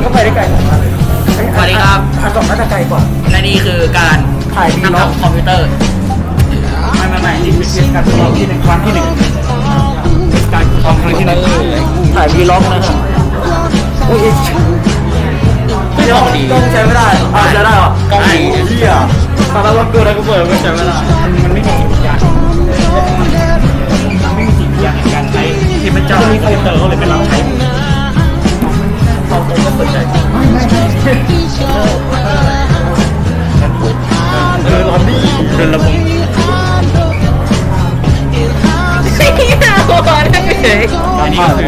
ันก็ไปได้ไกลสวัสดีครับ อัสองน่าจะไกลกว่า และนี่คือการถ่ายวีล็อกคอมพิวเตอร์ ไม่ไม่ไม่นี่คือนการทดลองที่หนึ่งครั้งที่หนึ่งการทดลองครั้งที่หนึ่งถ่ายวีล็อกนะครับอุ้ยไม่ต้องต้องใช้ไม่ได้อาจจะได้หรอเอาหลีเที่ยตอนแราว่อเตัวอะไรก็เปิดก็ใช้ไม่ได้มันไม่มีอย่างไม่มีสิ่งอย่างการใช้ที่มันจะมีคอมพิวเตอร์เขาเลยไป็นเร 嘿，老弟，真了吧？哎呀，我那个谁，妈的！